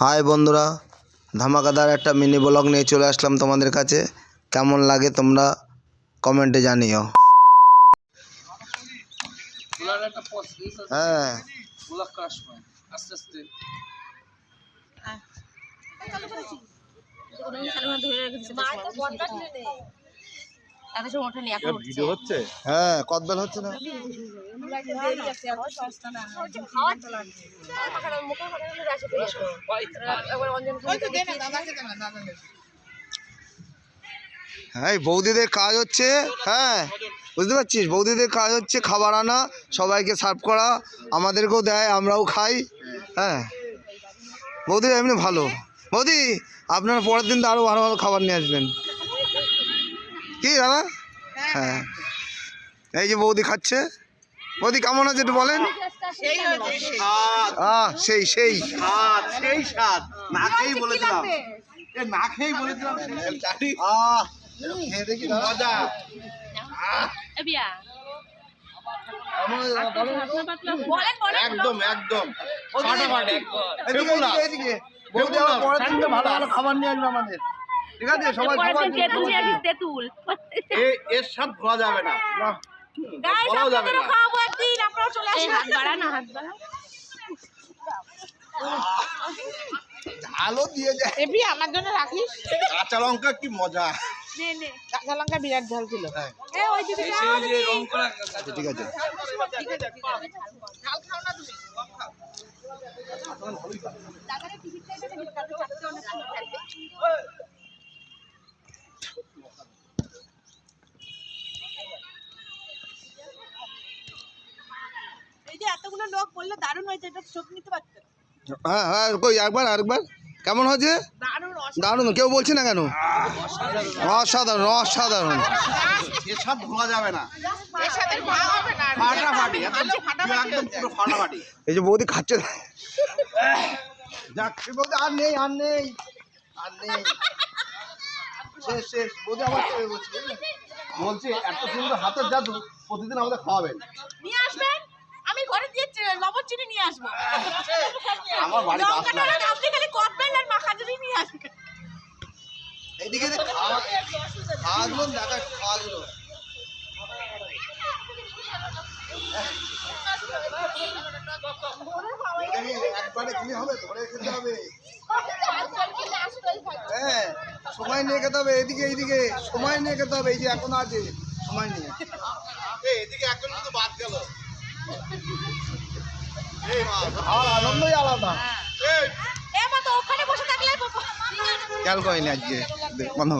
High বন্ধুরা ধামাকাদার একটা mini blog নিয়ে চলে আসলাম তোমাদের কাছে। কেমন লাগে তোমরা কমেন্টে জানিও। হ্যাঁ। হয়। হ্যাঁ কদবেল হচ্ছে না। হ্যাঁ এই বৌদিদের কাজ হচ্ছে হ্যাঁ বুঝতে পারছিস? বৌদিদের কাজ হচ্ছে খাবার আনা সবাইকে সার্ভ করা আমাদেরকেও দেয় আমরাও খাই হ্যাঁ। বৌদিরা এমনি ভালো। বৌদি আপনারা পরের দিন তো আরও ভালো ভালো খাবার নিয়ে আসবেন। কি দাদা? হ্যাঁ। এই যে বৌদি খাচ্ছে। বৌদি কেমন আছে একটু বলেন। আহ সেই। সেই স্বাদ সেই স্বাদ। না খেয়েই বলেছিলাম। না খেয়েই আহ খেয়ে দেখি মজা। একদম একদম। ভালো ভালো খাবার নিয়ে আসবে আমাদের। ঠিক আছে সবাই এর স্বাদ ভোলা যাবে না। বলাও যাবে না। একদিন আপনারাও চলে আসুন হাত বাড়া না হাত বাড়া ঝালও দিয়ে যায়। এবি আমার জন্য রাখিস? কাঁচা লঙ্কা কি মজা। কাঁচা লঙ্কা বিরাট ঝাল ছিল। সেই যে রং করা আচ্ছা, ঠিক আছে। এতগুলো লোক বলল দারুণ হয়েছে এটা চোখ নিতে পারতো। হ্যাঁ হ্যাঁ কই একবার আরেকবার? কেমন হয়েছে? দারুণ কেউ বলছে না কেন? অসাধারণ অসাধারণ। ভোলা যাবে না। ফাটাফাটি এই যে বৌদি খাচ্ছে। আর নেই আর নেই আর নেই। শেষ শেষ বৌদি আবার বলছে বলছি এত সুন্দর হাতের জাদু প্রতিদিন আমাদের খাওয়াবেন। নিয়ে আসবেন? লবণ চিনি নিয়ে আসব। আমার বাড়ি লঙ্কাটা আপনি খালি করবেন আর মাখা নিয়ে আসবেন এইদিকে খাওয়াগুলো দেখা খাওয়াগুলো। একবারে কি হবে ধরে খেতে হবে। হ্যাঁ সময় নিয়ে খেতে হবে এদিকে এইদিকে। সময় নিয়ে খেতে হবে এই যে এখন আছে সময় নিয়ে। এই, এদিকে একজন কিন্তু বাদ গেল। মা আনন্দই আলাদা। থাকলে খেয়াল করিনি আজকে। দেখ, বন্ধ।